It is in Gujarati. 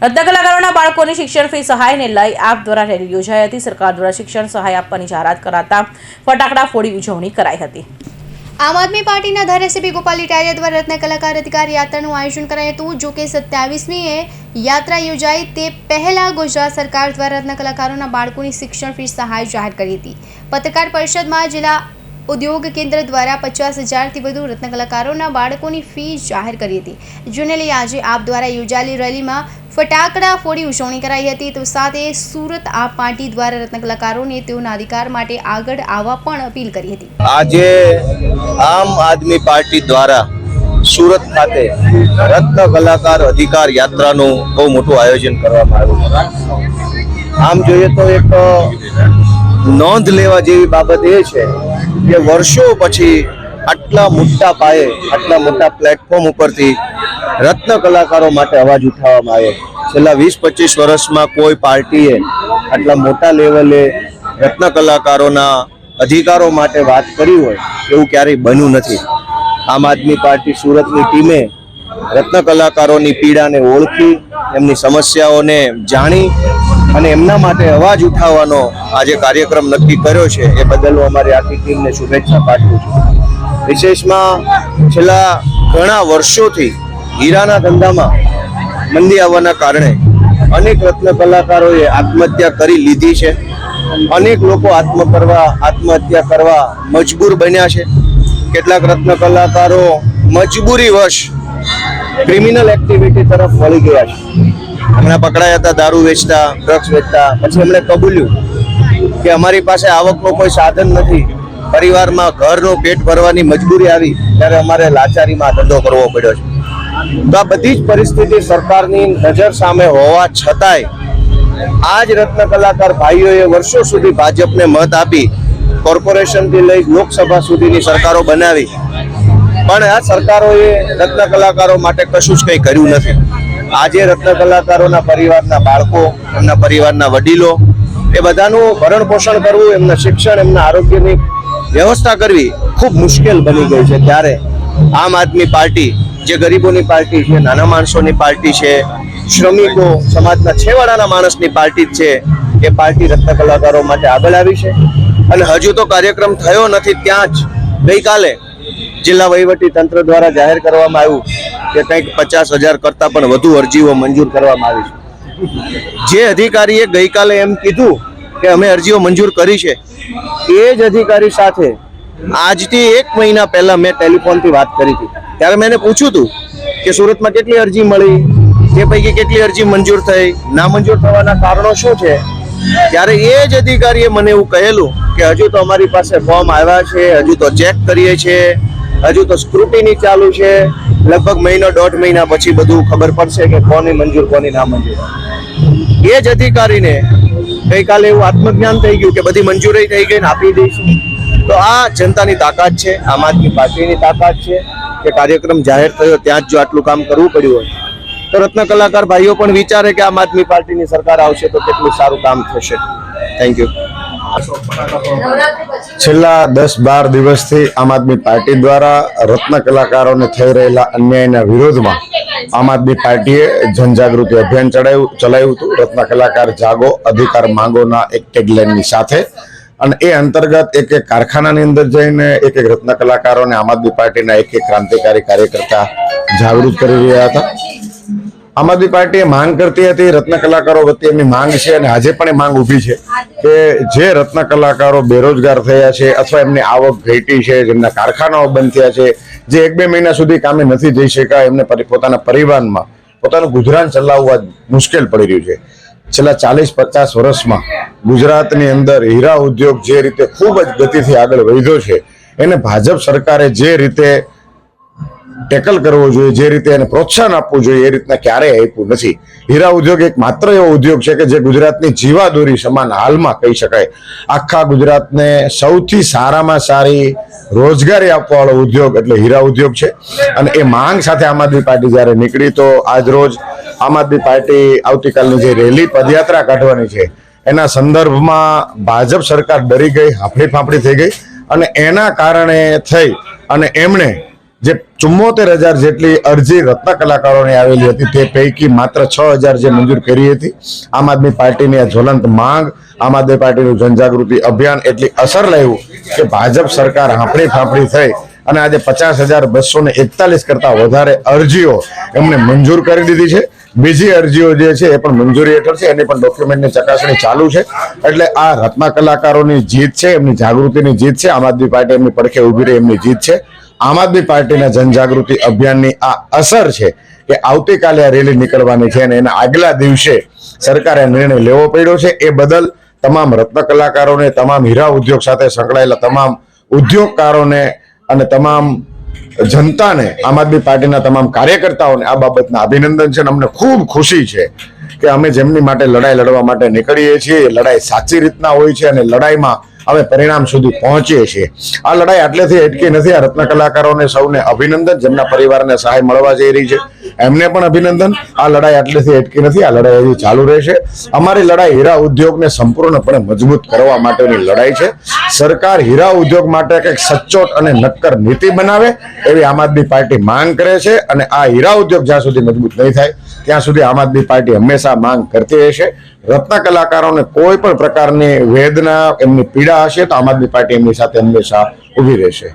રત્ન કલાકારોના બાળકોની શિક્ષણ ફી સહાયને લઈ આપ દ્વારા રેલી યોજાઈ હતી. સરકાર દ્વારા શિક્ષણ સહાય આપવાની જાહેરાત કરાતા ફટાકડા ફોડી ઉજવણી કરાઈ હતી. આમ આદમી પાર્ટીના ધારાસભ્ય ગોપાલ ઇટાલિયા દ્વારા રત્ન કલાકાર અધિકાર યાત્રાનું આયોજન કરાયું હતું. જો કે સત્યાવીસમીએ યાત્રા યોજાઈ તે પહેલા ગુજરાત સરકાર દ્વારા રત્ન કલાકારોના બાળકોની શિક્ષણ ફી સહાય જાહેર કરી હતી. પત્રકાર પરિષદમાં જિલ્લા ઉદ્યોગ કેન્દ્ર દ્વારા પચાસ હજારથી વધુ રત્ન કલાકારોના બાળકોની ફી જાહેર કરી હતી. જેને લઈ આજે આપ દ્વારા યોજાયેલી રેલીમાં ફટાકડા ફોડી ઉજવણી કરાઈ હતી. તો સાથે સુરત આપ પાર્ટી દ્વારા રત્ન કલાકારોને તેઓના અધિકાર માટે આગળ આવવા પણ અપીલ કરી હતી. આજે આમ આદમી પાર્ટી દ્વારા સુરત ખાતે રત્ન કલાકાર અધિકાર યાત્રાનું બહુ મોટું આયોજન કરવામાં આવ્યું આમ જોઈએ તો એક નોંધ લેવા જેવી બાબત એ છે કે વર્ષો પછી આટલા મોટા પાયે, આટલા મોટા પ્લેટફોર્મ ઉપરથી રત્ન કલાકારો માટે અવાજ ઉઠાવવામાં આવ્યો. છેલ્લા વીસ પચીસ વર્ષમાં કોઈ પાર્ટીએ આટલા મોટા લેવલે રત્ન કલાકારોના અધિકારો માટે વાત કરી હોય, એવું ક્યારેય બન્યું નથી. આમ આદમી પાર્ટી સુરતની ટીમે રત્ન કલાકારોની પીડાને ઓળખી, એમની સમસ્યાઓને જાણી અને એમના માટે અવાજ ઉઠાવવાનો આજે કાર્યક્રમ નક્કી કર્યો છે. એ બદલ હું અમારી આખી ટીમને શુભેચ્છા પાઠવું છું. વિશેષમાં છેલ્લા ઘણા વર્ષોથી હીરાના ધંધામાં મંદી આવવાના કારણે અનેક રત્ન કલાકારોએ આત્મહત્યા કરી લીધી છે. અનેક લોકો આત્મ કરવા આત્મહત્યા કરવા મજબૂર બન્યા છે. કેટલાક રત્ન કલાકારો મજબૂરી વશ ક્રિમિનલ એક્ટિવિટી તરફ વળી ગયા છે. હમણાં પકડાયા હતા, દારૂ વેચતા ડ્રગ્સ વેચતા, પછી એમણે કબૂલ્યું કે અમારી પાસે આવકનો કોઈ સાધન નથી. પરિવારમાં ઘરનો પેટ ભરવાની મજબૂરી આવી, ત્યારે અમારે લાચારીમાં ધંધો કરવો પડ્યો છે. તો આ બધી જ પરિસ્થિતિ સરકારની નજર સામે હોવા છતાંય આ જ રત્ન કલાકાર ભાઈઓએ વર્ષો સુધી ભાજપને મત આપી, કોર્પોરેશનથી લઈ લોકસભા સુધીની સરકારો બનાવી. પણ આ સરકારોએ રત્ન કલાકારો માટે કશું જ કંઈ કર્યું નથી. આજે રત્ન કલાકારોના પરિવારના બાળકો, એમના પરિવારના વડીલો, એ બધાનું ભરણ પોષણ કરવું, એમના શિક્ષણ, એમના આરોગ્યની વ્યવસ્થા કરવી ખૂબ મુશ્કેલ બની ગઈ છે ત્યારે આમ આદમી પાર્ટી, જે ગરીબોની પાર્ટી છે, નાના માણસોની પાર્ટી છે, શ્રમિકો, સમાજના છેવાડાના માણસની પાર્ટી છે, એ પાર્ટી રત્ન કલાકારો માટે આગળ આવી છે. અને હજુ તો કાર્યક્રમ થયો નથી, ત્યાં જ ગઈકાલે જિલ્લા વહીવટી તંત્ર દ્વારા જાહેર કરવામાં આવ્યું કે કંઈક પચાસ હજાર કરતાં પણ વધુ અરજીઓ મંજૂર કરવામાં આવી છે. જે અધિકારીએ ગઈકાલે એમ કીધું કે અમે અરજીઓ મંજૂર કરી છે, એ જ અધિકારી સાથે આજથી એક મહિના પહેલાં મેં ટેલિફોનથી વાત કરી હતી. ત્યારે મેં પૂછ્યું હતું કે સુરતમાં કેટલી અરજી મળી તે પૈકી કેટલી અરજી મંજૂર થઈ, ના મંજૂર થવાના કારણો શું છે? ત્યારે એ જ અધિકારીએ મને એવું કહેલું કે હજુ તો અમારી પાસે ફોર્મ આવ્યા છે, હજુ તો ચેક કરીએ છીએ, હજુ તો સ્ક્રુટીની ચાલુ છે લગભગ મહિનો દોઢ મહિના પછી બધું ખબર પડશે કે કોની મંજૂર, કોની ના મંજૂર. એ જ અધિકારીને ગઈકાલે એવું આત્મજ્ઞાન થઈ ગયું કે બધી મંજૂરી થઈ ગઈ ને આપી દઈશું. તો આ જનતાની તાકાત છે, આમ આદમી પાર્ટીની તાકાત છે કે કાર્યક્રમ જાહેર થયો ત્યાં જ જો આટલું કામ કરવું પડ્યું હોય. તો રત્ન કલાકાર ભાઈઓ પણ વિચારે કે આમ આદમી પાર્ટીની સરકાર આવશે તો કેટલું સારું કામ થશે. થેન્ક યુ છેલ્લા દસ બાર દિવસથી આમ આદમી પાર્ટી દ્વારા રત્ન કલાકારોને થઈ રહેલા અન્યાયના વિરોધમાં આમ આદમી પાર્ટીએ જનજાગૃતિ અભિયાન ચડાવ્યું ચલાવ્યું હતું. રત્ન કલાકાર જાગો, અધિકાર માંગોના એક ટેગલાઇનની સાથે. અને એ અંતર્ગત એક એક કારખાનાની અંદર જઈને એક એક રત્ન કલાકારોને આમ આદમી પાર્ટીના એક એક ક્રાંતિકારી કાર્યકર્તા જાગૃત કરી રહ્યા હતા. આમ આદમી પાર્ટી માંગ કરતી હતી, રત્ન કલાકારો વતી એમની માંગ છે અને આજે પણ એ માંગ ઊભી છે કે જે રત્ન કલાકારો બેરોજગાર થયા છે અથવા એમની આવક ઘટી છે જેમના કારખાનાઓ બંધ થયા છે, જે એક બે મહિના સુધી કામે નથી જઈ શકાય, એમને પોતાના પરિવારમાં, પોતાનું ગુજરાન ચલાવવા મુશ્કેલ પડી રહ્યું છે. છેલ્લા ચાલીસ, પચાસ વર્ષમાં ગુજરાતની અંદર હીરા ઉદ્યોગ જે રીતે ખૂબ જ ગતિથી આગળ વધ્યો છે, એને ભાજપ સરકારે જે રીતે ટેકલ કરવો જોઈએ, જે રીતે એને પ્રોત્સાહન આપવું જોઈએ, એ રીતના ક્યારેય આપ્યું નથી. હીરા ઉદ્યોગ એક માત્ર એવો ઉદ્યોગ છે કે જે ગુજરાતની જીવાદોરી સમાન હાલમાં કહી શકાય. આખા ગુજરાતને સૌથી સારામાં સારી રોજગારી આપવાવાળો ઉદ્યોગ એટલે હીરા ઉદ્યોગ છે. અને એ માંગ સાથે આમ આદમી પાર્ટી જ્યારે નીકળી તો આજ રોજ આમ આદમી પાર્ટી આવતીકાલની જે રેલી પદયાત્રા કાઢવાની છે, એના સંદર્ભમાં ભાજપ સરકાર ડરી ગઈ, હાફડી ફાફડી થઈ ગઈ અને એના કારણે થઈ અને એમણે જે ચુમ્મોતેર હજાર જેટલી અરજી રત્ન કલાકારોને આવેલી હતી, તે પૈકી માત્ર છ હજાર જે મંજૂર કરી હતી. આમ આદમી પાર્ટીની આ જ્વલંત માંગ, આમ આદમી પાર્ટીનું જનજાગૃતિ અભિયાન એટલી અસર લાવ્યું કે ભાજપ સરકાર હાંફળી ફાંફળી થઈ અને આજે પચાસ હજાર બસો ને એકતાલીસ કરતા વધારે અરજીઓ એમને મંજૂર કરી દીધી છે. બીજી અરજીઓ જે છે એ પણ મંજૂરી હેઠળ છે, એની પણ ડોક્યુમેન્ટની ચકાસણી ચાલુ છે. એટલે આ રત્ન કલાકારોની જીત છે, એમની જાગૃતિની જીત છે, આમ આદમી પાર્ટી એમની પડખે ઊભી રહી એમની જીત છે. આમ આદમી પાર્ટીના જનજાગૃતિ અભિયાનની આ અસર છે કે આવતીકાલે આ રેલી નીકળવાની છે અને એના આગલા દિવસે સરકારે નિર્ણય લેવો પડ્યો છે. એ બદલ તમામ રત્ન કલાકારોને, તમામ હીરા ઉદ્યોગ સાથે સંકળાયેલા તમામ ઉદ્યોગકારોને અને તમામ જનતાને, આમ આદમી પાર્ટીના તમામ કાર્યકર્તાઓને આ બાબતના અભિનંદન છે અને અમને ખૂબ ખુશી છે કે અમે જેમની માટે લડાઈ લડવા માટે નીકળીએ છીએ, એ લડાઈ સાચી રીતના હોય છે અને લડાઈમાં અમે પરિણામ સુધી પહોંચીએ છીએ આ લડાઈ આટલેથી અટકી નથી. આ રત્ન કલાકારોને સૌને અભિનંદન, જેમના પરિવારને સહાય મળવા જઈ રહી છે. એમને પણ અભિનંદન. આ લડાઈ આટલેથી અટકી નથી, આ લડાઈ હજી ચાલુ રહેશે. અમારી લડાઈ હીરા ઉદ્યોગને સંપૂર્ણપણે મજબૂત કરવા માટેની લડાઈ છે. સરકાર હીરા ઉદ્યોગ માટે કંઈક સચોટ અને નક્કર નીતિ બનાવે એવી આમ આદમી પાર્ટી માંગ કરે છે અને આ હીરા ઉદ્યોગ જ્યાં સુધી મજબૂત નહીં થાય, ત્યાં સુધી આમ આદમી પાર્ટી હંમેશા માંગ કરતી રહેશે રત્ન કલાકારોને કોઈ પણ પ્રકારની વેદના, એમની પીડા હશે તો આમ આદમી પાર્ટી એમની સાથે હંમેશા ઊભી રહેશે.